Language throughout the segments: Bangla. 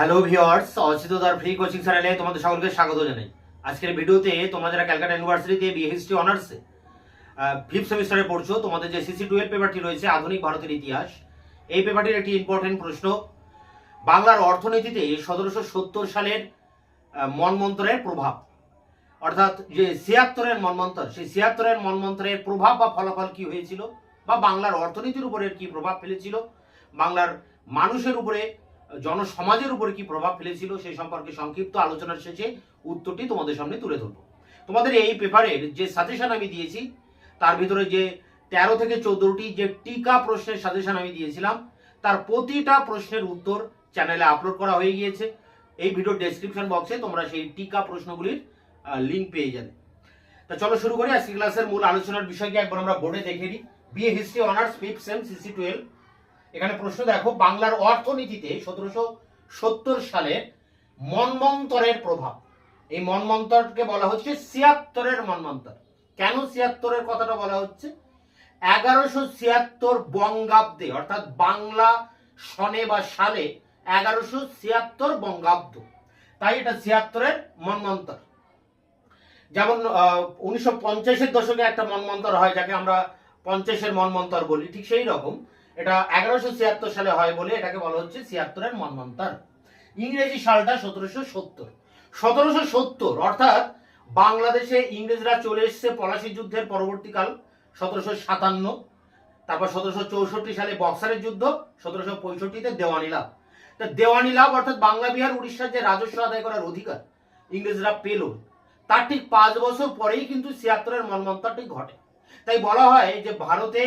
হ্যালো ভিওয়ার্স অচিতদার ফ্রি কোচিং চ্যানেলে তোমাদের সকলকে স্বাগত জানাই। আজকের ভিডিওতে তোমরা যারা ক্যালকাটা ইউনিভার্সিটিতে বিএ হিস্ট্রি অনার্সে ফিফথ সেমিস্টারে পড়ছো, তোমাদের যে সিসি টুয়েলভ পেপারটি রয়েছে, আধুনিক ভারতের ইতিহাস, এই পেপারটির একটি ইম্পর্টেন্ট প্রশ্ন। বাংলার অর্থনীতিতে সতেরোশো সত্তর সালের মনমন্ত্রের প্রভাব। অর্থাৎ যে ছিয়াত্তরের মনমন্ত্র, সেই ছিয়াত্তরের মনমন্ত্রের প্রভাব বা ফলাফল কি হয়েছিল? বা বাংলার অর্থনীতির উপরে কি প্রভাব ফেলেছিল? বাংলার মানুষের উপরে জনসমাজের উপরে কি প্রভাব ফেলেছিল সেই সম্পর্কে সংক্ষিপ্ত আলোচনার শেষে উত্তরটি তোমাদের সামনে তুলে ধরবো। তোমাদের এই পেপারের যে সাজেশন আমি দিয়েছি, তার ভিতরে যে তেরো থেকে চোদ্দটি যে টিকা প্রশ্নের সাজেশন আমি দিয়েছিলাম, তার প্রতিটা প্রশ্নের উত্তর চ্যানেলে আপলোড করা হয়ে গিয়েছে। এই ভিডিও ডেসক্রিপশন বক্সে তোমরা সেই টিকা প্রশ্নগুলির লিঙ্ক পেয়ে যাবে। তা চলো শুরু করি। আজকে ক্লাসের মূল আলোচনার বিষয়কে একবার আমরা বোর্ডে দেখে নিই। BA history honours fifth sem CC twelve এখানে প্রশ্ন দেখো, বাংলার অর্থনীতিতে সতেরোশো সত্তর সালের মনমন্তরের প্রভাব। এই মনমন্তরকে বলা হচ্ছে ছিয়াত্তরের মনমন্তর। কেন ছিয়াত্তরের কথাটা বলা হচ্ছে? এগারোশো ছিয়াত্তর বঙ্গাব্দে, অর্থাৎ বাংলা সনে বা সালে এগারোশো ছিয়াত্তর বঙ্গাব্দ। তাই এটা ছিয়াত্তরের মনমন্তর। যেমন উনিশশো পঞ্চাশের দশকে একটা মনমন্তর হয়, যাকে আমরা পঞ্চাশের মনমন্তর বলি, ঠিক সেই রকম। এটা এগারোশো ছিয়াত্তর সালে হয় বলে এটাকে বলা হচ্ছে ছিয়াত্তরের মনমন্তর ইংরেজি সালটা সতেরোশো সত্তর। সতেরোশো সত্তর, অর্থাৎ বাংলাদেশে ইংরেজরা চলে এসছে পলাশী যুদ্ধের পরবর্তীকাল, সতেরোশো সাতান্ন। তারপর সতেরোশো চৌষট্টি সালে বক্সারের যুদ্ধ, সতেরোশো পঁয়ষট্টিতে দেওয়ানি লাভ। তা দেওয়ানি লাভ অর্থাৎ বাংলা, বিহার, উড়িষ্যার যে রাজস্ব আদায় করার অধিকার ইংরেজরা পেল, তার ঠিক পাঁচ বছর পরেই কিন্তু ছিয়াত্তরের মনমন্তরটি ঘটে। তাই বলা হয় যে ভারতে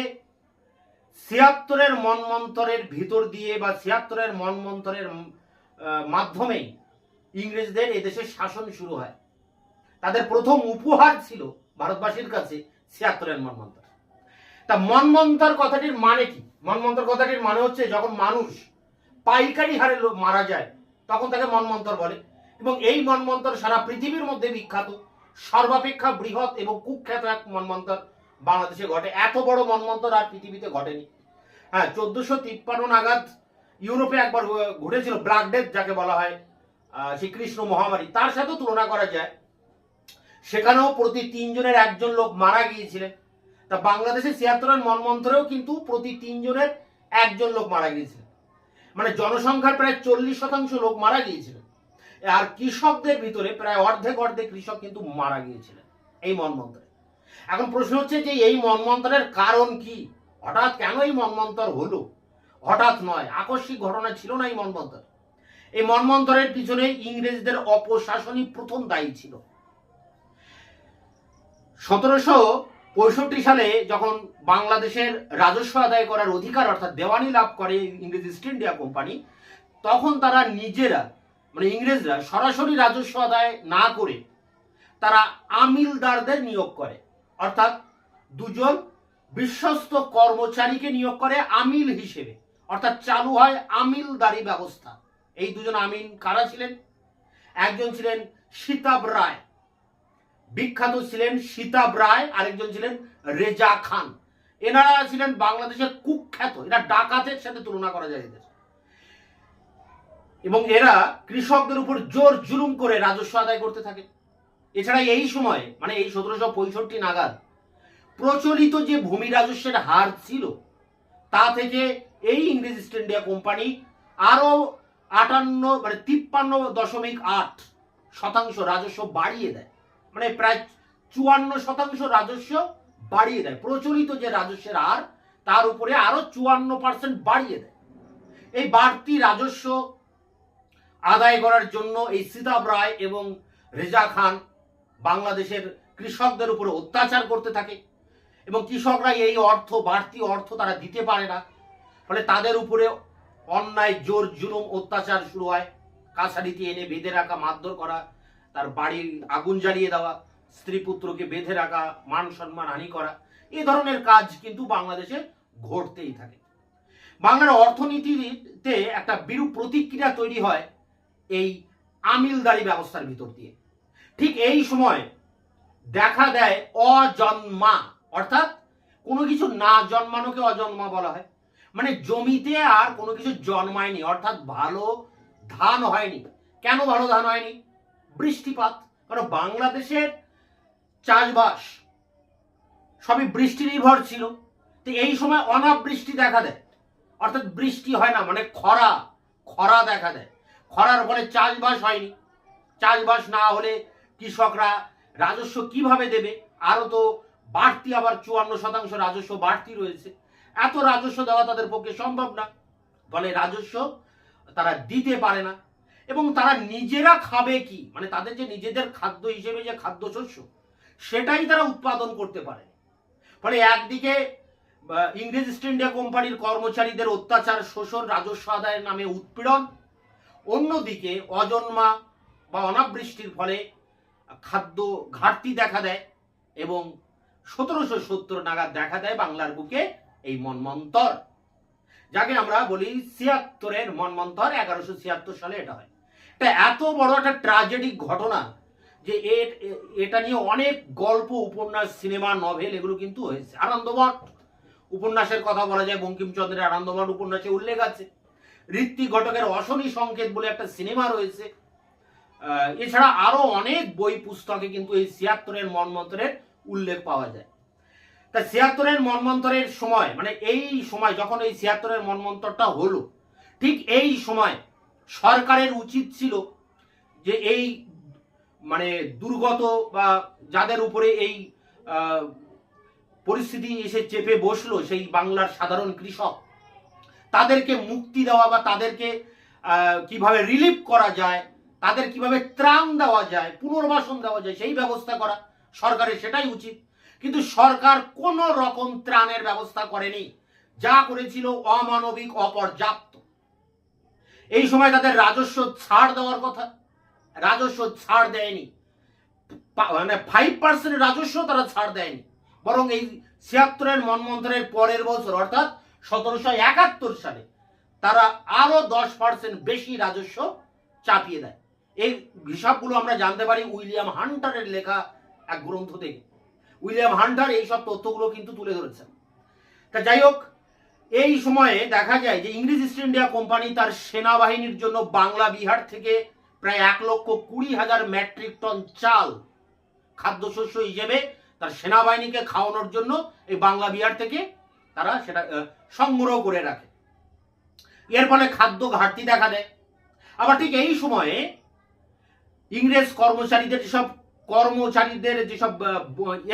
ছিয়াত্তরের মনমন্তরের ভিতর দিয়ে বা ছিয়াত্তরের মনমন্তরের মাধ্যমেই ইংরেজদের এদেশে শাসন শুরু হয়। তাদের প্রথম উপহার ছিল ভারতবাসীর কাছে ছিয়াত্তরের মনমন্তর। তা মনমন্তর কথাটির মানে কি? মনমন্তর কথাটির মানে হচ্ছে যখন মানুষ পাইকারি হারে মারা যায়, তখন তাকে মনমন্তর বলে। এবং এই মনমন্তর সারা পৃথিবীর মধ্যে বিখ্যাত, সর্বাপেক্ষা বৃহৎ এবং কুখ্যাত এক মনমন্তর বাংলাদেশে ঘটে। এত বড় মনমন্তর আর পৃথিবীতে ঘটেনি। হ্যাঁ চোদ্দশো তিপ্পান্ন নাগাদ ইউরোপে একবার ঘটেছিল ব্ল্যাক ডেথ, যাকে বলা হয় শ্রীকৃষ্ণ মহামারী। তার সাথেও তুলনা করা যায়। সেখানেও প্রতি তিনজনের একজন লোক মারা গিয়েছিলেন তা বাংলাদেশে ছিয়াত্তরের মনমন্ত্রেও কিন্তু প্রতি তিনজনের একজন লোক মারা গিয়েছিলেন মানে জনসংখ্যার প্রায় চল্লিশ শতাংশ লোক মারা গিয়েছিলেন আর কৃষকদের ভিতরে প্রায় অর্ধেক অর্ধেক কৃষক কিন্তু মারা গিয়েছিলেন এই মনমন্ত্রে। এখন প্রশ্ন হচ্ছে যে এই মনমন্ত্রের কারণ কি? হঠাৎ কেন এই মনমন্তর হলো? হঠাৎ নয়, আকস্মিক ঘটনা ছিল না এই মনমন্তর এই মনমন্তরের পিছনে ইংরেজদের অপশাসনই প্রথম দায়ী ছিল। সতেরোশো পঁয়ষট্টি সালে যখন বাংলাদেশের রাজস্ব আদায় করার অধিকার, অর্থাৎ দেওয়ানি লাভ করে ইংরেজ ইস্ট ইন্ডিয়া কোম্পানি, তখন তারা নিজেরা মানে ইংরেজরা সরাসরি রাজস্ব আদায় না করে তারা আমিলদারদের নিয়োগ করে। অর্থাৎ দুজন বিশ্বস্ত কর্মচারীকে নিয়োগ করে আমিল হিসেবে, অর্থাৎ চালু হয় আমিলদারি ব্যবস্থা। এই দুজন আমিন কারা ছিলেন? একজন ছিলেন সীতাব রায়। বিখ্যাত ছিলেন সীতাব রায়, আরেকজন ছিলেন রেজা খান। এনারা ছিলেন বাংলাদেশের কুখ্যাত, এরা ডাকাতের সাথে তুলনা করা যায় এদের। এবং এরা কৃষকদের উপর জোর জুলুম করে রাজস্ব আদায় করতে থাকে। এছাড়া এই সময় মানে এই সতেরোশো পঁয়ষট্টি নাগাদ, প্রচলিত যে ভূমি রাজস্বের হার ছিল, তা থেকে এই ইংরেজ ইস্ট ইন্ডিয়া কোম্পানি আরও আটান্ন মানে তিপ্পান্ন দশমিক আট শতাংশ রাজস্ব বাড়িয়ে দেয়। মানে প্রায় চুয়ান্ন শতাংশ রাজস্ব বাড়িয়ে দেয়। প্রচলিত যে রাজস্বের হার, তার উপরে আরও চুয়ান্ন পার্সেন্ট বাড়িয়ে দেয়। এই বাড়তি রাজস্ব আদায় করার জন্য এই সীতাব রায় এবং রেজা খান বাংলাদেশের কৃষকদের উপরে অত্যাচার করতে থাকে এবং কৃষকরা এই অর্থ, বাড়তি অর্থ তারা দিতে পারে না। ফলে তাদের উপরে অন্যায়, জোর, জুলুম, অত্যাচার শুরু হয়। কাছারিতে এনে বেঁধে রাখা, মারধর করা, তার বাড়ির আগুন জ্বালিয়ে দেওয়া, স্ত্রী পুত্রকে বেঁধে রাখা, মান সম্মান হানি করা এই ধরনের কাজ কিন্তু বাংলাদেশে ঘটতেই থাকে। বাংলার অর্থনীতিতে একটা বিরূপ প্রতিক্রিয়া তৈরি হয় এই আমিলদারি ব্যবস্থার ভিতর দিয়ে। ঠিক এই সময় দেখা দেয় অজন্মা, অর্থাৎ কোনো কিছু না জন্মানোকে অজন্মা বলা হয়। মানে জমিতে আর কোনো কিছু জন্মায়নি, অর্থাৎ ভালো ধান হয়নি। কেন ভালো ধান হয়নি? বৃষ্টিপাত, কারণ বাংলাদেশের চাষবাস সবই বৃষ্টি নির্ভর ছিল। তো এই সময় অনাবৃষ্টি দেখা দেয়। অর্থাৎ বৃষ্টি হয় না মানে খরা খরা দেখা দেয়। খরার ফলে চাষবাস হয়নি। চাষবাস না হলে কৃষকরা রাজস্ব কীভাবে দেবে? আরও তো বাড়তি আবার চুয়ান্ন শতাংশ রাজস্ব বাড়তি রয়েছে। এত রাজস্ব দেওয়া তাদের পক্ষে সম্ভব না। ফলে রাজস্ব তারা দিতে পারে না। এবং তারা নিজেরা খাবে কি? মানে তাদের যে নিজেদের খাদ্য হিসেবে যে খাদ্যশস্য সেটাই তারা উৎপাদন করতে পারে ফলে একদিকে ইংরেজ ইস্ট ইন্ডিয়া কোম্পানির কর্মচারীদের অত্যাচার, শোষণ, রাজস্ব আদায়ের নামে উৎপীড়ন। অন্যদিকে অজন্মা বা অনাবৃষ্টির ফলে খাদ্য ঘাটতি দেখা দেয় এবং সতেরোশো সত্তর নাগাদ দেখা দেয় বাংলার বুকে এই মনমন্তর। যাকে আমরা বলি ছিয়াত্তরের মনমন্তর, এগারোশো ছিয়াত্তর সালে এটা হয়। এটা এত বড় একটা ট্রাজেডিক ঘটনা যে এটা নিয়ে অনেক গল্প, উপন্যাস, সিনেমা নভেল এগুলো কিন্তু হয়েছে। আনন্দমঠ উপন্যাসের কথা বলা যায়, বঙ্কিমচন্দ্রের আনন্দমঠ উপন্যাসে উল্লেখ আছে। ঋত্বিক ঘটকের অশনি সংকেত বলে একটা সিনেমা রয়েছে। এছাড়া আরও অনেক বই পুস্তকে কিন্তু এই ছিয়াত্তরের মনমন্ত্রের উল্লেখ পাওয়া যায়। তা ছিয়াত্তরের মনমন্ত্রের সময় মানে এই সময় যখন এই ছিয়াত্তরের মনমন্ত্রটা হলো, ঠিক এই সময় সরকারের উচিত ছিল যে এই মানে দুর্গত বা যাদের উপরে এই পরিস্থিতি এসে চেপে বসল সেই বাংলার সাধারণ কৃষক, তাদেরকে মুক্তি দেওয়া বা তাদেরকে কীভাবে রিলিফ করা যায় তাদের কীভাবে ত্রাণ দেওয়া যায়, পুনর্বাসন দেওয়া যায়, সেই ব্যবস্থা করা সরকারের সেটাই উচিত। কিন্তু সরকার কোন রকম ত্রাণের ব্যবস্থা করেনি। যা করেছিল অমানবিক, অপর্যাপ্ত। এই সময় তাদের রাজস্ব ছাড় দেওয়ার কথা। রাজস্ব ছাড় দেয়নি। মানে ফাইভ পার্সেন্ট রাজস্ব তারা ছাড় দেয়নি। বরং এই ছিয়াত্তরের মনমন্ত্রের পরের বছর, অর্থাৎ সতেরোশো একাত্তর সালে, তারা আরও দশ পার্সেন্ট বেশি রাজস্ব চাপিয়ে দেয়। এই হিসাবগুলো আমরা জানতে পারি উইলিয়াম হান্টারের লেখা এক গ্রন্থ থেকে। উইলিয়াম হান্টার এই সব তথ্যগুলো কিন্তু তুলে ধরেছেন। তা যাই হোক, এই সময়ে দেখা যায় যে ইংরেজ ইস্ট ইন্ডিয়া কোম্পানি তার সেনাবাহিনীর জন্য বাংলা বিহার থেকে প্রায় এক লক্ষ কুড়ি হাজার মেট্রিক টন চাল, খাদ্যশস্য হিসেবে তার সেনাবাহিনীকে খাওয়ানোর জন্য এই বাংলা বিহার থেকে তারা সেটা সংগ্রহ করে রাখে। এর ফলে খাদ্য ঘাটতি দেখা দেয়। আবার ঠিক এই সময়ে ইংরেজ কর্মচারীদের যেসব কর্মচারীদের যেসব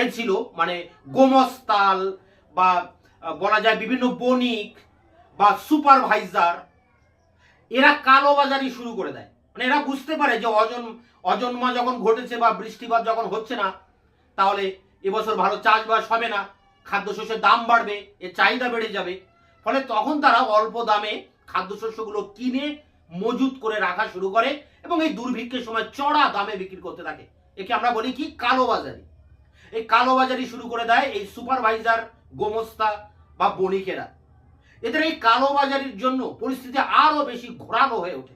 এ ছিল মানে গোমস্তাল বা বলা যায় বিভিন্ন বণিক বা সুপারভাইজার, এরা কালোবাজারি শুরু করে দেয়। মানে এরা বুঝতে পারে যে অজন, অজন্মা যখন ঘটেছে বা বৃষ্টিপাত যখন হচ্ছে না, তাহলে এবছর ভালো চাষবাস হবে না, খাদ্যশস্যের দাম বাড়বে, এর চাহিদা বেড়ে যাবে। ফলে তখন তারা অল্প দামে খাদ্যশস্যগুলো কিনে মজুত করে রাখা শুরু করে এবং এই দুর্ভিক্ষের সময় চড়া দামে বিক্রি করতে থাকে। একে আমরা বলি কি? কালোবাজারি। এই কালোবাজারি শুরু করে দেয় এই সুপারভাইজার, গোমস্তা বা বণিকেরা। এদের এই কালোবাজারির জন্য পরিস্থিতি আরও বেশি ঘোরানো হয়ে ওঠে।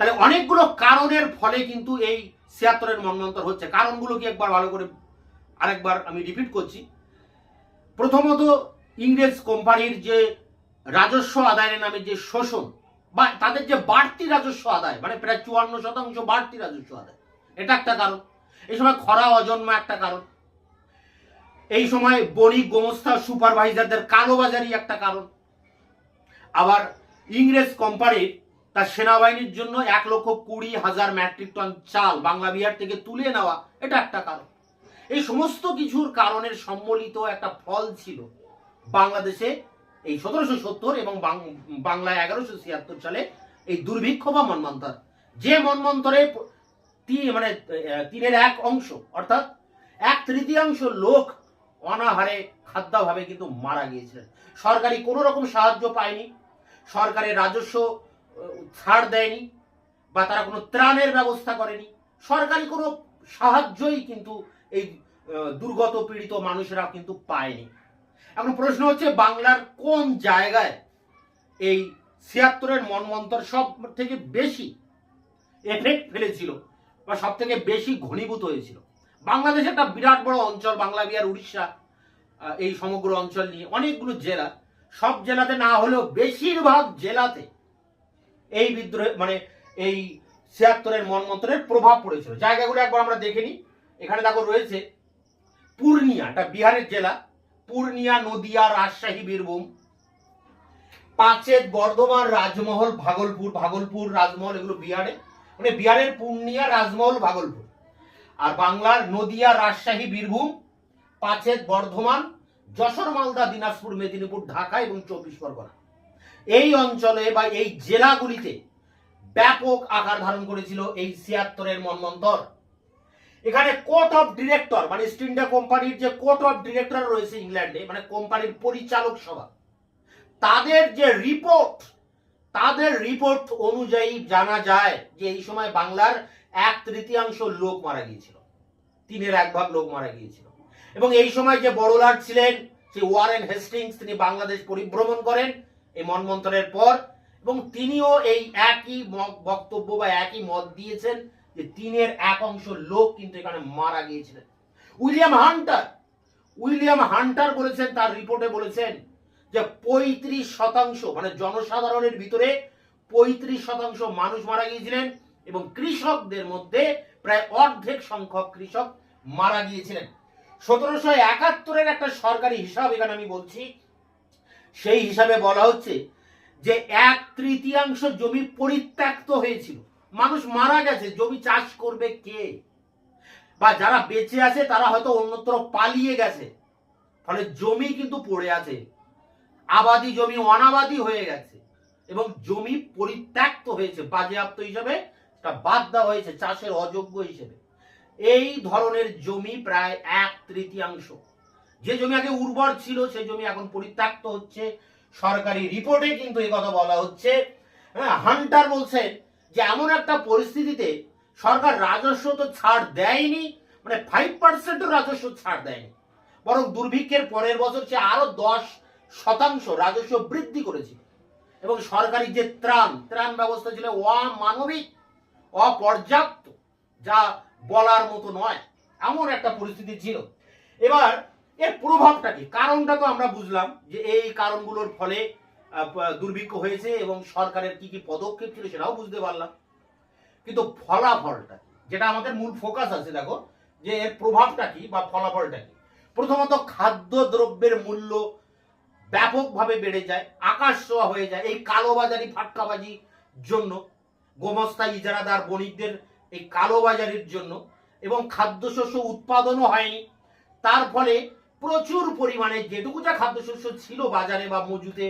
তাহলে অনেকগুলো কারণের ফলে কিন্তু এই ছিয়াত্তরের মন্বন্তর হচ্ছে। কারণগুলো কি একবার ভালো করে আরেকবার আমি রিপিট করছি। প্রথমত ইংরেজ কোম্পানির যে রাজস্ব আদায়ের নামে যে শোষণ বা তাদের যে বাড়তি রাজস্ব আদায় মানে প্রায় চুয়ান্ন শতাংশ বাড়তি রাজস্ব আদায়। এটা একটা কারণ। এই সময় খরা অজন্মা একটা কারণ। এই সময় বণিক, গোমস্তা, সুপারভাইজারদের কালোবাজারি একটা কারণ। আবার ইংরেজ কোম্পানির তার সেনাবাহিনীর জন্য এক লক্ষ কুড়ি হাজার ম্যাট্রিক টন চাল বাংলা বিহার থেকে তুলে নেওয়া, এটা একটা কারণ। এই সমস্ত কিছুর কারণের সম্মিলিত একটা ফল ছিল বাংলাদেশে এই সতেরোশো সত্তর এবং বাংলায় এগারোশো ছিয়াত্তর সালে এই দুর্ভিক্ষ বা মন্বন্তর যে মন্বন্তরে তি- মানে তিনের এক অংশ, অর্থাৎ এক তৃতীয়াংশ লোক অনাহারে খাদ্যাভাবে কিন্তু মারা গিয়েছিলেন। সরকারি কোনো রকম সাহায্য পায়নি, সরকারের রাজস্ব ছাড় দেয়নি, বা তারা কোনো ত্রাণের ব্যবস্থা করেনি। সরকারি কোনো সাহায্যই কিন্তু এই দুর্গত পীড়িত মানুষেরা কিন্তু পায়নি। এখন প্রশ্ন হচ্ছে, বাংলার কোন জায়গায় এই ছিয়াত্তরের মনমন্তর সব থেকে বেশি এফেক্ট ফেলেছিল বা সব থেকে বেশি ঘনীভূত হয়েছিল? বাংলাদেশ একটা বিরাট বড় অঞ্চল, বাংলা বিহার, উড়িষ্যা এই সমগ্র অঞ্চল নিয়ে অনেকগুলো জেলা। সব জেলাতে না হলেও বেশিরভাগ জেলাতে এই বিদ্রোহ মানে এই ছিয়াত্তরের মনমন্ত্রের প্রভাব পড়েছিল। জায়গাগুলো একবার আমরা দেখে নিই। এখানে দেখো রয়েছে পূর্ণিয়া এটা বিহারের জেলা। পূর্ণিয়া নদিয়া রাজশাহী বীরভূম, পাঁচেত বর্ধমান রাজমহল ভাগলপুর ভাগলপুর রাজমহল এগুলো বিহারে মানে বিহারের পূর্ণিয়া রাজমহল ভাগলপুর। আর বাংলার নদিয়া রাজশাহী বীরভূম, পাঁচেত বর্ধমান, যশোর, মালদা, দিনাজপুর, মেদিনীপুর, ঢাকা এবং চব্বিশ পরগনা। এই অঞ্চলে বা এই জেলাগুলিতে ব্যাপক আকার ধারণ করেছিল এই ছিয়াত্তরের মন্বন্তর এখানে কোর্ট অফ ডিরেক্টর মানে ইস্ট ইন্ডিয়া কোম্পানির যে কোর্ট অফ ডিরেক্টর রয়েছে ইংল্যান্ডে মানে কোম্পানির পরিচালক সভা, তাদের যে রিপোর্ট তাদের রিপোর্ট অনুযায়ী জানা যায় যে এই সময় বাংলার এক তৃতীয়াংশ লোক মারা গিয়েছিল, তিনের এক ভাগ লোক মারা গিয়েছিল। এবং এই সময় যে বড়লাট ছিলেন, সেই ওয়ারেন হেস্টিংস, তিনি বাংলাদেশ পরিভ্রমণ করেন এই মনমন্ত্রের পর, এবং তিনিও এই একই বক্তব্য বা একই মত দিয়েছেন যে তিনের এক অংশ লোক কিন্তু এখানে মারা গিয়েছিলেন। উইলিয়াম হান্টার উইলিয়াম হান্টার বলেছেন, তার রিপোর্টে বলেছেন যে পঁয়ত্রিশ শতাংশ মানে জনসাধারণের ভিতরে পঁয়ত্রিশ শতাংশ মানুষ মারা গিয়েছিলেন এবং কৃষকদের মধ্যে প্রায় অর্ধেক সংখ্যক কৃষক মারা গিয়েছিলেন। সতেরোশো একাত্তরের একটা সরকারি হিসাব এখানে আমি বলছি, সেই হিসাবে বলা হচ্ছে যে এক তৃতীয়াংশ জমি পরিত্যক্ত হয়েছিল। মানুষ মারা গেছে, জমি চাষ করবে কে? বা যারা বেঁচে আছে, তারা হয়তো অন্যত্র পালিয়ে গেছে। ফলে জমি কিন্তু পড়ে আছে। আবাদি জমি অনাবাদি হয়ে গেছে। এবং জমি পরিত্যক্ত হয়েছে, বাজেয়াপ্ত হিসাবে তা বাদ দেওয়া হয়েছে, চাষের অযোগ্য হিসেবে। এই ধরনের জমি প্রায় এক তৃতীয়াংশ। যে জমি আগে উর্বর ছিল সেই জমি এখন পরিত্যক্ত হচ্ছে। সরকারি রিপোর্টে কিন্তু এই কথা বলা হচ্ছে। হ্যাঁ হান্টার বলছেন যে এমন একটা পরিস্থিতিতে সরকার রাজস্ব তো ছাড় দেয়নি মানে ফাইভ পার্সেন্টও রাজস্ব ছাড় দেয়নি। বরং দুর্ভিক্ষের পরের বছর সে আরও দশ শতাংশ রাজস্ব বৃদ্ধি করেছিল এবং সরকারি যে ত্রাণ ত্রাণ ব্যবস্থা ছিল অমানবিক, অপর্যাপ্ত, যা বলার মতো নয়, এমন একটা পরিস্থিতি ছিল। এবার এর প্রভাবটা কি? কারণটা তো আমরা বুঝলাম যে এই কারণগুলোর ফলে দুর্ভিক্ষ হয়েছে এবং সরকারের কি কি পদক্ষেপ ছিল সেটাও বুঝতে পারলাম। কিন্তু ফলাফলটা যেটা আমাদের মূল ফোকাস আছে, দেখো, যে এর প্রভাবটা কি বা ফলাফলটা কি? প্রথমত খাদ্য দ্রব্যের মূল্য ব্যাপকভাবে বেড়ে যায়, আকাশ ছোঁয়া হয়ে যায় এই কালোবাজারি ফাটকাবাজির জন্য। গোমস্তা ইজারাদার বণিকদের এই কালোবাজারির জন্য এবং খাদ্যশস্য উৎপাদনও হয়নি। তার ফলে প্রচুর পরিমাণে যেটুকু যা খাদ্যশস্য ছিল বাজারে বা মজুতে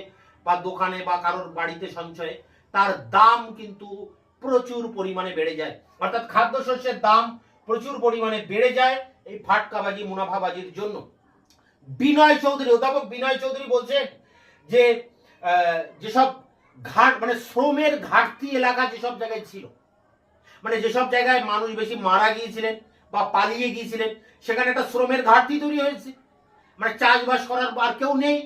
বা দোকানে বা কারোর বাড়িতে সঞ্চয়ে, তার দাম কিন্তু প্রচুর পরিমাণে বেড়ে যায়। অর্থাৎ খাদ্যশস্যের দাম প্রচুর পরিমাণে বেড়ে যায় এই ফাটকাবাজি, মুনাফাবাজির জন্য। বিনয় চৌধুরী, অধ্যাপক বিনয় চৌধুরী বলছেন যে যেসব ঘাট মানে শ্রমের ঘাটতি এলাকা যেসব জায়গায় ছিল মানে যেসব জায়গায় মানুষ বেশি মারা গিয়েছিলেন বা পালিয়ে গিয়েছিলেন, সেখানে একটা শ্রমের ঘাটতি তৈরি হয়েছে। মানে চাষবাস করার আর কেউ নেই।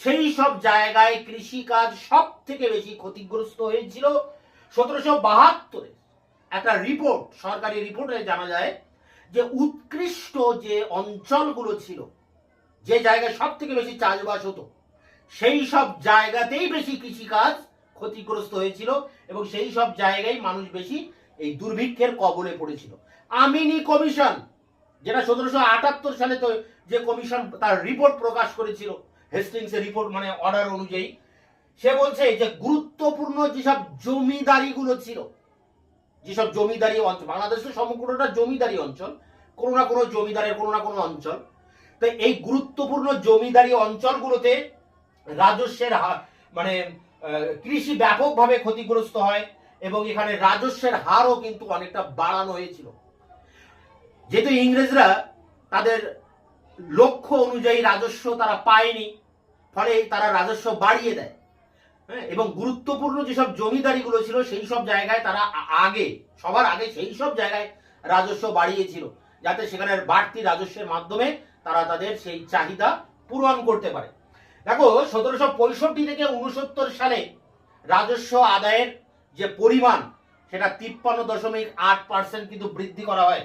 সেই সব জায়গায় কৃষিকাজ সব থেকে বেশি ক্ষতিগ্রস্ত হয়েছিল সতেরোশো বাহাত্তরে। একটা রিপোর্ট সরকারি রিপোর্টে জানা যায় যে উৎকৃষ্ট যে অঞ্চলগুলো ছিল, যে জায়গায় সব থেকে বেশি চাষবাস হতো, সেই সব জায়গাতেই বেশি কৃষিকাজ ক্ষতিগ্রস্ত হয়েছিল এবং সেই সব জায়গায় মানুষ বেশি এই দুর্ভিক্ষের কবলে পড়েছিল। আমিনি কমিশন, যেটা সতেরোশো আটাত্তর সালে তো যে কমিশন তার রিপোর্ট প্রকাশ করেছিল হেস্টিংসের রিপোর্ট মানে অর্ডার অনুযায়ী, সে বলছে যে গুরুত্বপূর্ণ যেসব জমিদারিগুলো ছিল, যেসব জমিদারি অঞ্চল বাংলাদেশ তো সমগ্রটা জমিদারি অঞ্চল, কোনো না কোনো জমিদারের কোনো না কোনো অঞ্চল, তো এই গুরুত্বপূর্ণ জমিদারি অঞ্চলগুলোতে রাজস্বের হা- মানে কৃষি ব্যাপকভাবে ক্ষতিগ্রস্ত হয় এবং এখানে রাজস্বের হারও কিন্তু অনেকটা বাড়ানো হয়েছিল। যেহেতু ইংরেজরা তাদের লক্ষ্য অনুযায়ী রাজস্ব তারা পায়নি ফলে তারা রাজস্ব বাড়িয়ে দেয়। হ্যাঁ এবং গুরুত্বপূর্ণ যেসব জমিদারিগুলো ছিল, সেই সব জায়গায় তারা আগে, সবার আগে সেই সব জায়গায় রাজস্ব বাড়িয়েছিল। যাতে সেখানের বাড়তি রাজস্বের মাধ্যমে তারা তাদের সেই চাহিদা পূরণ করতে পারে। দেখো, সতেরোশো পঁয়ষট্টি থেকে উনসত্তর সালে রাজস্ব আদায়ের যে পরিমাণ, সেটা তিপ্পান্ন দশমিক আট পার্সেন্ট কিন্তু বৃদ্ধি করা হয়।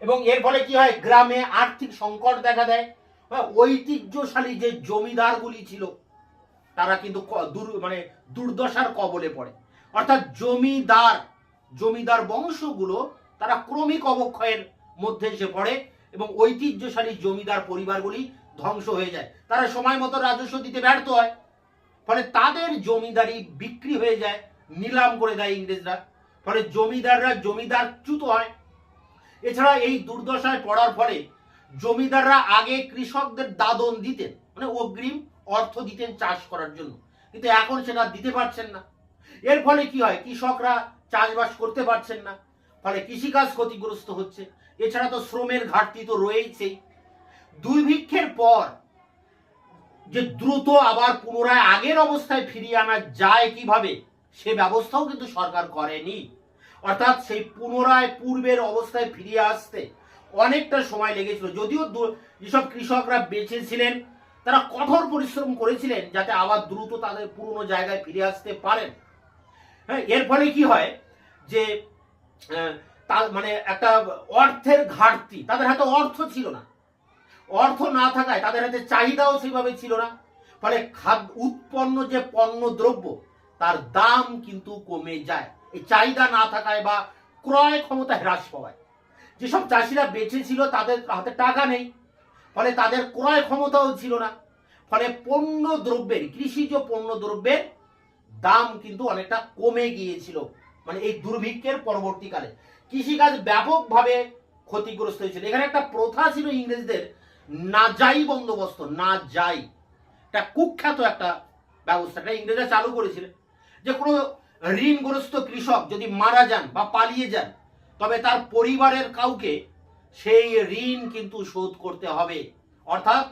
এবং এর ফলে কি হয়? গ্রামে আর্থিক সংকট দেখা দেয়। হ্যাঁ, ঐতিহ্যশালী যে জমিদারগুলি ছিল তারা কিন্তু মানে দুর্দশার কবলে পড়ে। অর্থাৎ জমিদার জমিদার বংশগুলো তারা ক্রমিক অবক্ষয়ের মধ্যে এসে পড়ে এবং ঐতিহ্যশালী জমিদার পরিবারগুলি ধ্বংস হয়ে যায়। তারা সময় মতো রাজস্ব দিতে ব্যর্থ হয় ফলে তাদের জমিদারি বিক্রি হয়ে যায় নিলাম করে দেয় ইংরেজরা। ফলে জমিদাররা জমিদার চ্যুত হয়। এছাড়া এই দুর্দশায় পড়ার ফলে জমিদাররা আগে কৃষকদের দাদন দিতেন মানে অগ্রিম অর্থ দিতেন চাষ করার জন্য। কিন্তু এখন সেটা দিতে পারছেন না। এর ফলে কি হয়? কৃষকরা চাষবাস করতে পারছেন না। ফলে কৃষিকাজ ক্ষতিগ্রস্ত হচ্ছে। এছাড়া তো শ্রমের ঘাটতি তো রয়েছেই। দুর্ভিক্ষের পর যে দ্রুত আবার পুনরায় আগের অবস্থায় ফিরিয়ে আনা যায় কীভাবে, সে ব্যবস্থাও কিন্তু সরকার করেনি। অর্থাৎ সেই পুনরায় পূর্বের অবস্থায় ফিরিয়ে আসতে অনেকটা সময় লেগেছিল। যদিও যেসব কৃষকরা বেঁচেছিলেন, তারা কঠোর পরিশ্রম করেছিলেন যাতে আবার দ্রুত তাদের পুরনো জায়গায় ফিরে আসতে পারেন। হ্যাঁ এর ফলে কি হয় যে তার মানে একটা অর্থের ঘাটতি, তাদের হাতে অর্থ ছিল না। অর্থ না থাকায় তাদের হাতে চাহিদাও সেভাবে ছিল না। ফলে খাদ্য, উৎপন্ন যে পণ্য দ্রব্য তার দাম কিন্তু কমে যায়। এই চাহিদা না থাকায় বা ক্রয় ক্ষমতা হ্রাস পাওয়ায়। যেসব চাষিরা বেঁচে ছিল, তাদের হাতে টাকা নেই। ফলে তাদের ক্রয় ক্ষমতাও ছিল না। ফলে পণ্য দ্রব্যের, কৃষিজ পণ্য দ্রব্যের দাম কিন্তু অনেকটা কমে গিয়েছিল মানে এই দুর্ভিক্ষের পরবর্তীকালে। কৃষিকাজ ব্যাপকভাবে ক্ষতিগ্রস্ত হয়েছিল। এখানে একটা প্রথা ছিল ইংরেজদের, না যাই বন্দোবস্ত, না যাই। এটা কুখ্যাত একটা ব্যবস্থা, এটা ইংরেজরা চালু করেছিলেন যে কোনো ঋণগ্রস্ত কৃষক যদি মারা যান বা পালিয়ে যান তবে তার পরিবারের কাউকে সেই ঋণ কিন্তু শোধ করতে হবে। অর্থাৎ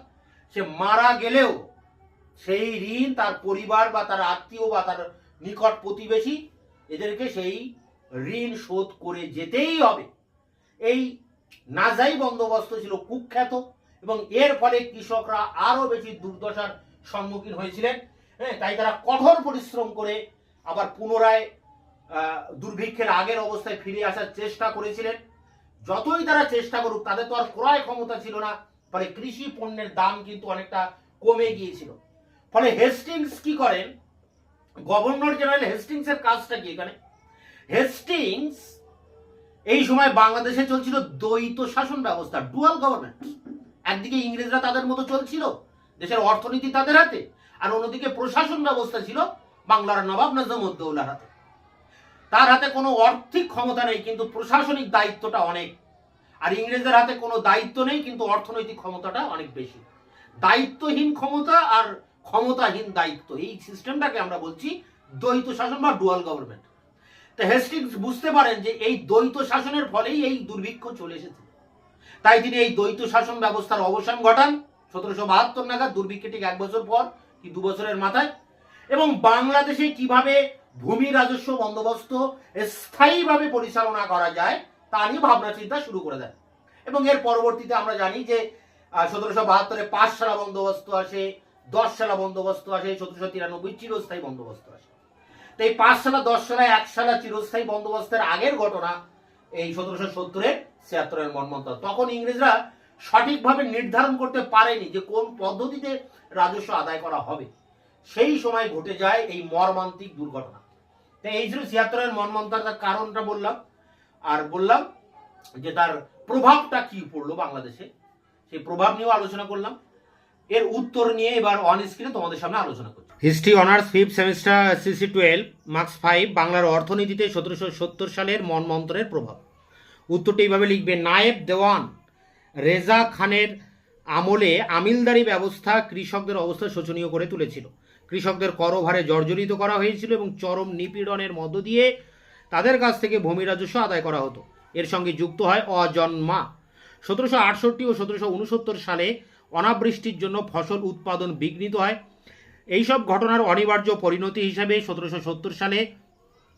সে মারা গেলেও সেই ঋণ তার পরিবার বা তার আত্মীয় বা তার নিকট প্রতিবেশী এদেরকে সেই ঋণ শোধ করে যেতেই হবে। এই নাজাই বন্দোবস্ত ছিল কুখ্যাত এবং এর ফলে কৃষকরা আরও বেশি দুর্দশার সম্মুখীন হয়েছিলেন। হ্যাঁ তাই তারা কঠোর পরিশ্রম করে আবার পুনরায় দুর্ভিক্ষের আগের অবস্থায় ফিরে আসার চেষ্টা করেছিলেন। যতই তারা চেষ্টা করুক, তাদের তো আর ক্রয় ক্ষমতা ছিল না। ফলে কৃষি পণ্যের দাম কিন্তু অনেকটা কমে গিয়েছিল। ফলে হেস্টিংস কি করেন? গভর্নর জেনারেল হেস্টিংস এর কাজটা কি এখানে? হেস্টিংস এই সময় বাংলাদেশে চলছিল দ্বৈত শাসন ব্যবস্থা ডুয়াল গভর্নমেন্ট একদিকে ইংরেজরা তাদের মতো চলছিল, দেশের অর্থনীতি তাদের হাতে, আর অন্যদিকে প্রশাসন ব্যবস্থা ছিল বাংলার নবাব নাজমুদ্দৌলার হাতে। তার হাতে কোনো অর্থিক ক্ষমতা নেই, কিন্তু প্রশাসনিক দায়িত্বটা অনেক। আর ইংরেজদের হাতে কোনো দায়িত্ব নেই, কিন্তু অর্থনৈতিক ক্ষমতাটা অনেক বেশি। দায়িত্বহীন ক্ষমতা আর ক্ষমতাহীন দায়িত্ব, এই সিস্টেমটাকে আমরা বলছি দ্বৈত শাসন বা ডুয়াল গভর্নমেন্ট তো হেস্টিংস বুঝতে পারেন যে এই দ্বৈত শাসনের ফলেই এই দুর্ভিক্ষ চলে এসেছে। তাই তিনি এই দ্বৈত শাসন ব্যবস্থার অবসান ঘটান সতেরোশো বাহাত্তর নাগাদ, দুর্ভিক্ষে ঠিক এক বছর পর, কি দু বছরের মাথায়। এবং বাংলাদেশে কীভাবে ভূমি রাজস্ব বন্দোবস্ত স্থায়ীভাবে পরিচালনা করা যায়, তা নিয়ে ভাবনা চিন্তা শুরু করে দেন। এবং এর পরবর্তীতে আমরা জানি যে সতেরোশো বাহাত্তরে পাঁচ সালা বন্দোবস্ত আসে, দশ সালা বন্দোবস্ত আসে, সতেরোশো তিরানব্বই চিরস্থায়ী বন্দোবস্ত আসে। তো এই পাঁচ সালা, দশ সালা, এক সালা চিরস্থায়ী বন্দোবস্তের আগের ঘটনা এই সতেরোশো সত্তরের ছিয়াত্তরের মনমন্তর তখন ইংরেজরা সঠিকভাবে নির্ধারণ করতে পারেনি যে কোন পদ্ধতিতে রাজস্ব আদায় করা হবে। সেই সময় ঘটে যায় এই মর্মান্তিক দুর্ঘটনা। তো এই ছিল ছিয়াত্তরের মর্মান্তর তার কারণটা বললাম। আর বললাম যে তার প্রভাবটা কি পড়ল বাংলাদেশে, সেই প্রভাব নিয়েও আলোচনা করলাম। এর উত্তর নিয়ে এবার অন স্ক্রিনে তোমাদের সামনে আলোচনা করছি। History honours fifth semester CC twelve marks five বাংলার অর্থনীতিতে সতেরোশো সত্তর সালের মনমন্ত্রের প্রভাব। উত্তরটি এইভাবে লিখবে, নায়েব দেওয়ান, রেজা খানের আমলে আমিলদারি ব্যবস্থা কৃষকদের অবস্থা শোচনীয় করে তুলেছিল। কৃষকদের করভারে জর্জরিত করা হয়েছিল এবং চরম নিপীড়নের মধ্য দিয়ে তাদের কাছ থেকে ভূমি রাজস্ব আদায় করা হতো। এর সঙ্গে যুক্ত হয় অজন্মা। সতেরোশো আটষট্টি ও সতেরোশো উনসত্তর সালে অনাবৃষ্টির জন্য ফসল উৎপাদন বিঘ্নিত হয়। এইসব ঘটনার অনিবার্য পরিণতি হিসাবে সতেরোশো সত্তর সালে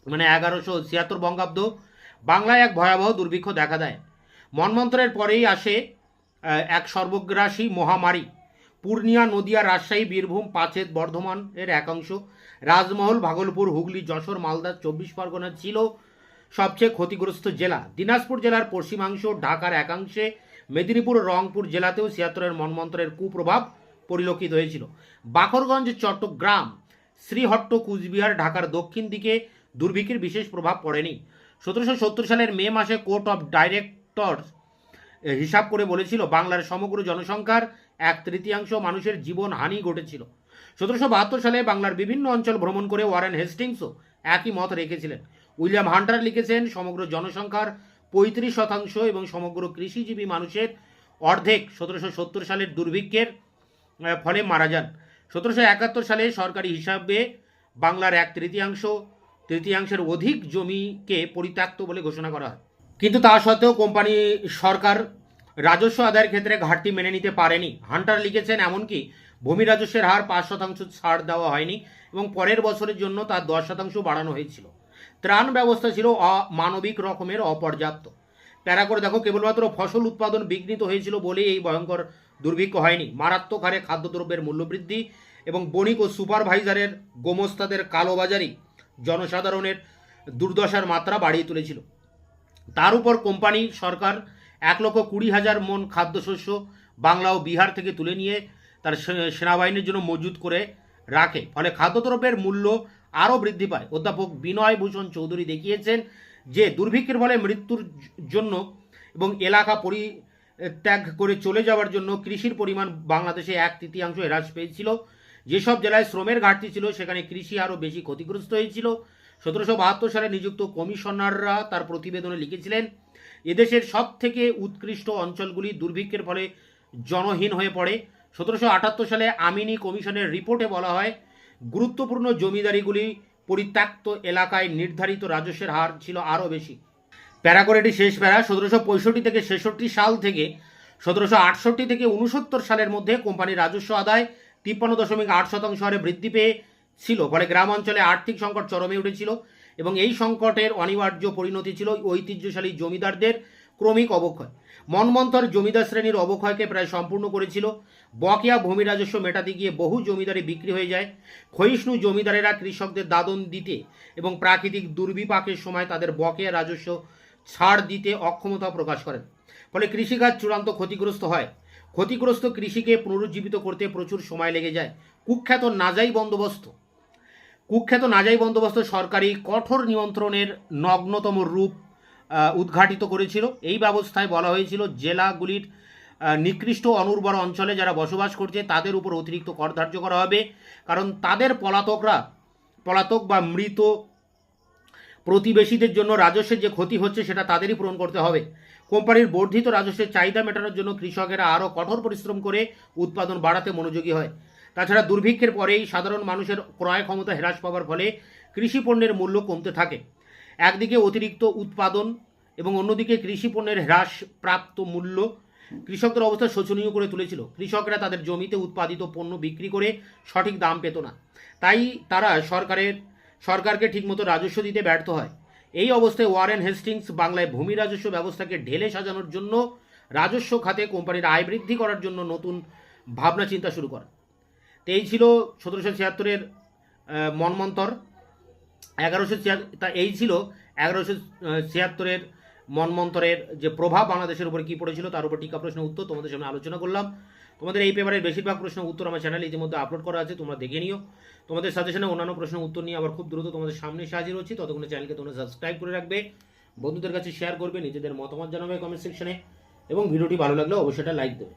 মানে এগারোশো ছিয়াত্তর বঙ্গাব্দ, বাংলায় এক ভয়াবহ দুর্ভিক্ষ দেখা দেয়। মন্মন্ত্রের পরেই আসে এক সর্বগ্রাসী মহামারী। পূর্ণিয়া, নদিয়া, রাজশাহী, বীরভূম, পাচেত, বর্ধমান এর একাংশ রাজমহল, ভাগলপুর, হুগলি, যশোর, মালদা, চব্বিশ পরগনা ছিল সবচেয়ে ক্ষতিগ্রস্ত জেলা। দিনাজপুর জেলার পশ্চিমাংশ, ঢাকার একাংশে, মেদিনীপুর, রংপুর জেলাতেও ছিয়াত্তরের মনমন্ত্রের কুপ্রভাব পরিলক্ষিত হয়েছিল। বাকরগঞ্জ, চট্টগ্রাম, শ্রীহট্ট, কুচবিহার, ঢাকার দক্ষিণ দিকে দুর্ভিক্ষের বিশেষ প্রভাব পড়েনি। সতেরোশো সত্তর সালের মে মাসে কোর্ট অফ ডাইরেক্টর হিসাব করে বলেছিল, বাংলার সমগ্র জনসংখ্যার এক তৃতীয়াংশ মানুষের জীবন হানি ঘটেছিল। সতেরোশো বাহাত্তর সালে বাংলার বিভিন্ন অঞ্চল ভ্রমণ করে ওয়ারেন হেস্টিংসও একই মত রেখেছিলেন। উইলিয়াম হান্টার লিখেছেন, সমগ্র জনসংখ্যার পঁয়ত্রিশ শতাংশ এবং সমগ্র কৃষিজীবী মানুষের অর্ধেক সতেরোশো সত্তর সালের দুর্ভিক্ষের ফলে মারা যান। সতেরোশো একাত্তর সালে সরকারি হিসাবে বাংলার এক তৃতীয়াংশ, তৃতীয়াংশের অধিক জমিকে পরিত্যক্ত বলে ঘোষণা করা হয়। কিন্তু তা সত্ত্বেও কোম্পানি সরকার রাজস্ব আদায়ের ক্ষেত্রে ঘাটতি মেনে নিতে পারেনি। হান্টার লিখেছেন, এমনকি ভূমি রাজস্বের হার পাঁচ শতাংশ ছাড় দেওয়া হয়নি এবং পরের বছরের জন্য তার দশ শতাংশ বাড়ানো হয়েছিল। ত্রাণ ব্যবস্থা ছিল অমানবিক রকমের, অপর্যাপ্ত। প্যারা করে দেখো, কেবলমাত্র ফসল উৎপাদন বিঘ্নিত হয়েছিল বলেই এই ভয়ঙ্কর দুর্ভিক্ষ হয়নি। মারাত্মক হারে খাদ্যদ্রব্যের মূল্যবৃদ্ধি এবং বণিক ও সুপারভাইজারের গোমস্তাদের কালোবাজারি জনসাধারণের দুর্দশার মাত্রা বাড়িয়ে তুলেছিল। তার উপর কোম্পানি, সরকার এক লক্ষ কুড়ি হাজার মন খাদ্যশস্য বাংলা ও বিহার থেকে তুলে নিয়ে তার সেনাবাহিনীর জন্য মজুত করে রাখে। ফলে খাদ্যদ্রব্যের মূল্য আরও বৃদ্ধি পায়। অধ্যাপক বিনয় ভূষণ চৌধুরী দেখিয়েছেন যে দুর্ভিক্ষের ফলে মৃত্যুর জন্য এবং এলাকা পরিত্যাগ করে চলে যাওয়ার জন্য কৃষির পরিমাণ বাংলাদেশে এক তৃতীয়াংশ হ্রাস পেয়েছিল। যেসব জেলায় শ্রমের ঘাটতি ছিল, সেখানে কৃষি আরও বেশি ক্ষতিগ্রস্ত হয়েছিল। সতেরোশো বাহাত্তর সালে নিযুক্ত কমিশনাররা তার প্রতিবেদনে লিখেছিলেন এদেশের সব থেকে উৎকৃষ্ট অঞ্চলগুলি দুর্ভিক্ষের ফলে জনহীন হয়ে পড়ে। সতেরোশো আটাত্তর সালে আমিনি কমিশনের রিপোর্টে বলা হয়, গুরুত্বপূর্ণ জমিদারিগুলি পরিত্যক্ত এলাকায় নির্ধারিত রাজস্বের হার ছিল আরও বেশি। প্যারা করে এটি শেষ প্যারা সতেরোশো পঁয়ষট্টি থেকে ছেষট্টি সাল থেকে সতেরোশো আটষট্টি থেকে উনসত্তর সালের মধ্যে কোম্পানির রাজস্ব আদায় তিপ্পান্ন দশমিক আট শতাংশ হারে বৃদ্ধি পেয়েছিল, ফলে গ্রাম অঞ্চলে আর্থিক সংকট চরমে উঠেছিল। এবং এই সংকটের অনিবার্য পরিণতি ছিল ঐতিহ্যশালী জমিদারদের ক্রমিক অবক্ষয়। মনমন্থর জমিদার শ্রেণির অবক্ষয়কে প্রায় সম্পূর্ণ করেছিল। বকেয়া ভূমি রাজস্ব মেটাতে গিয়ে বহু জমিদারি বিক্রি হয়ে যায়। ক্ষয়িষ্ণু জমিদারেরা কৃষকদের দাদন দিতে এবং প্রাকৃতিক দুর্বিপাকের সময় তাদের বকেয়া রাজস্ব ছাড় দিতে অক্ষমতা প্রকাশ করেন। ফলে কৃষিকাজ চূড়ান্ত ক্ষতিগ্রস্ত হয়। ক্ষতিগ্রস্ত কৃষিকে পুনরুজ্জীবিত করতে প্রচুর সময় লেগে যায়। কুখ্যাত নাজাই বন্দোবস্ত কুখ্যাত নাজাই বন্দোবস্ত সরকারি কঠোর নিয়ন্ত্রণের নগ্নতম রূপ উদ্ঘাটিত করেছিল। এই ব্যবস্থায় বলা হয়েছিল, জেলাগুলির নিকৃষ্ট অনুর্বর অঞ্চলে যারা বসবাস করছে, তাদের উপর অতিরিক্ত কর ধার্য করা হবে। কারণ তাদের পলাতকরা, পলাতক বা মৃত প্রতিবেশীদের জন্য রাজস্বের যে ক্ষতি হচ্ছে, সেটা তাদেরই পূরণ করতে হবে। কোম্পানির বর্ধিত রাজস্বের চাহিদা মেটানোর জন্য কৃষকেরা আরও কঠোর পরিশ্রম করে উৎপাদন বাড়াতে মনোযোগী হয়। তাছাড়া দুর্ভিক্ষের পরেই সাধারণ মানুষের ক্রয় ক্ষমতা হ্রাস পাওয়ার ফলে কৃষি পণ্যের মূল্য কমতে থাকে। একদিকে অতিরিক্ত উৎপাদন এবং অন্যদিকে কৃষি পণ্যের হ্রাস প্রাপ্ত মূল্য কৃষকদের অবস্থা শোচনীয় করে তুলেছিল। কৃষকরা তাদের জমিতে উৎপাদিত পণ্য বিক্রি করে সঠিক দাম পেত না। তাই তারা সরকারের, সরকারকে ঠিকমতো রাজস্ব দিতে ব্যর্থ হয়। এই অবস্থায় ওয়ারেন হেস্টিংস বাংলায় ভূমি রাজস্ব ব্যবস্থাকে ঢেলে সাজানোর জন্য রাজস্ব খাতে কোম্পানির আয় বৃদ্ধি করার জন্য নতুন ভাবনা চিন্তা শুরু করেন। তো এই ছিল সতেরোশো ছিয়াত্তরের মনমন্তর। এগারোশো তা এই ছিল এগারোশো ছিয়াত্তরের মনমন্তরের যে প্রভাব বাংলাদেশের উপরে কী পড়েছিল তার উপর টিকা প্রশ্ন উত্তর তোমাদের সামনে আলোচনা করলাম। তোমাদের এই পেপারের বেশিরভাগ প্রশ্ন উত্তর আমার চ্যানেলে ইতিমধ্যে আপলোড করা আছে, তোমরা দেখে নিও। তোমাদের সাজেশনে অন্যান্য প্রশ্ন উত্তর নিয়ে আবার খুব দ্রুত তোমাদের সামনে হাজির হচ্ছি। ততক্ষণে চ্যানেলকে তোমরা সাবস্ক্রাইব করে রাখবে, বন্ধুদের কাছে শেয়ার করবে, নিজেদের মতামত জানাবে কমেন্ট সেকশনে এবং ভিডিওটি ভালো লাগলে অবশ্যই লাইক দেবে।